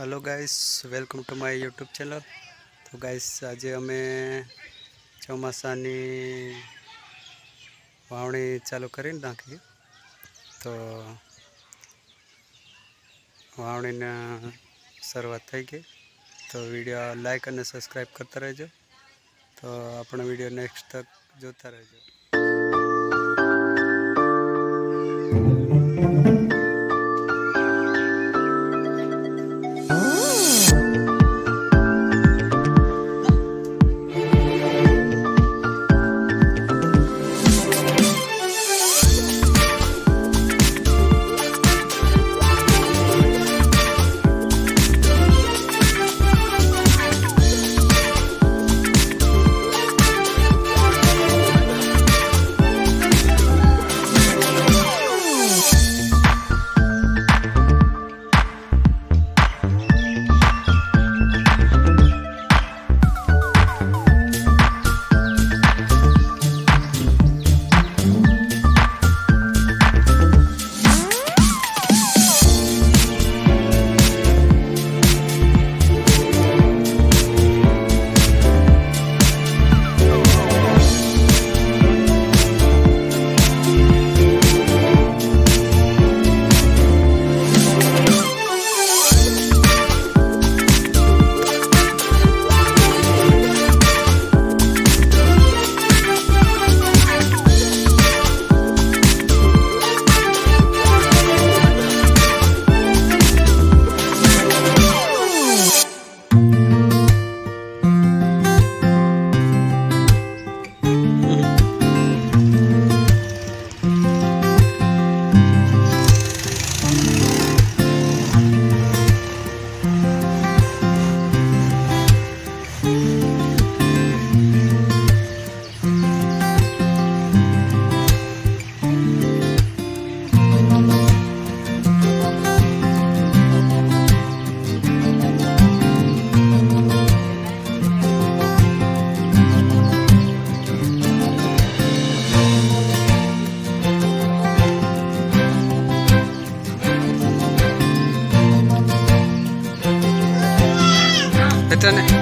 Hello guys welcome to my YouTube channel તો guys આજે અમે ચોમાસાની વાવણી ચાલુ કરી નાખી તો વાવણીના શરૂઆત થઈ ગઈ તો વિડીયો લાઇક અને સબસ્ક્રાઈબ કરતા રહેજો તો આપણો વિડીયો નેક્સ્ટ તક જોતા રહેજો então né?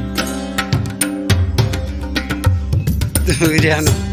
って、ウ